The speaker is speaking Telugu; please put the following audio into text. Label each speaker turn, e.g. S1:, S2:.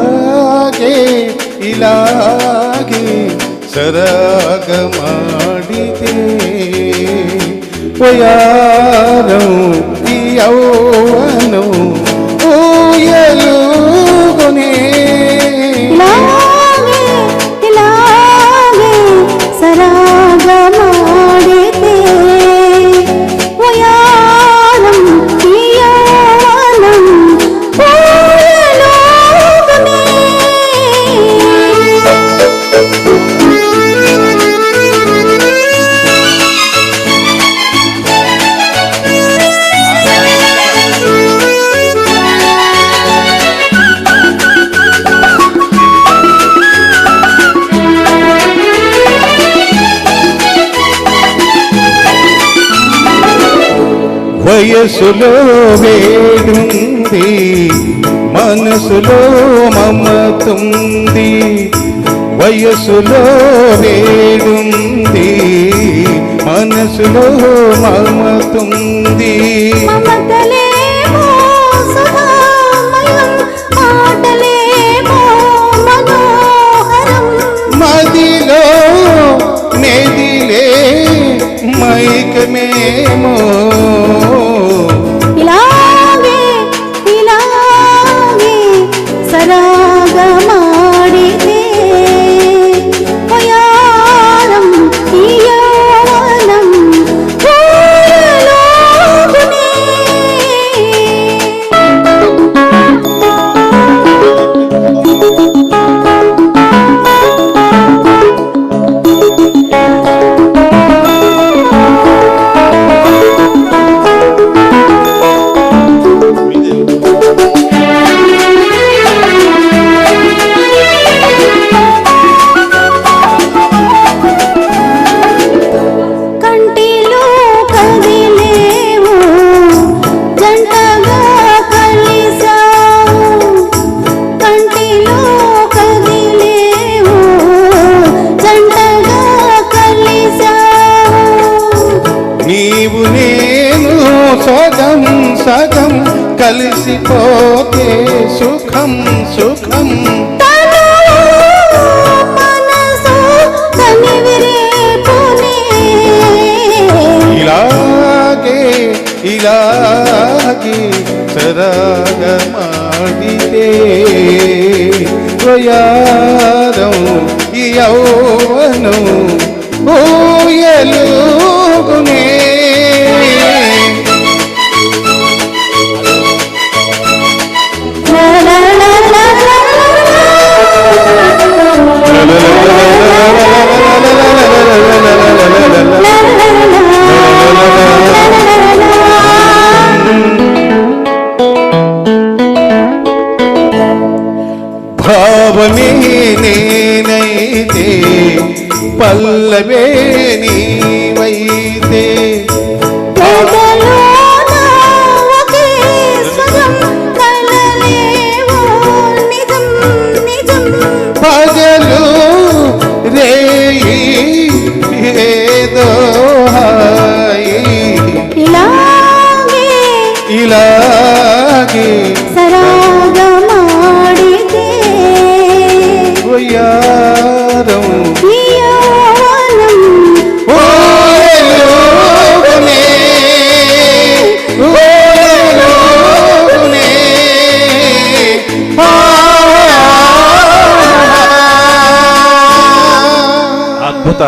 S1: ಇಲಾಗೆ ಇಲಾಗೆ ಸರಾಗ ಮಾಡಿದೆ ಒಯಾರಂ ಈ ಯೌವನಂ
S2: रा
S1: వయసులో వేడుంది మనసులో మమతుంది. వయసులో వేడుంది మనసులో మమతుంది.
S2: మమతలేమో
S1: సగం సగం కలిసిపోతే సుఖం సుఖం. ఇలాగే ఇలాగే
S2: సదాగమాడితే యాదం యౌవనం. ఓ
S1: భావమే నేనైతే పల్లవే నీవైతే. పగలు రేయి ఏదో
S2: ఇలాగే
S1: ఉయ్యారం
S2: ఈ యౌవనం
S1: ఓయలోగునే, ఓయలోగునే, ఆ.
S3: అద్భుత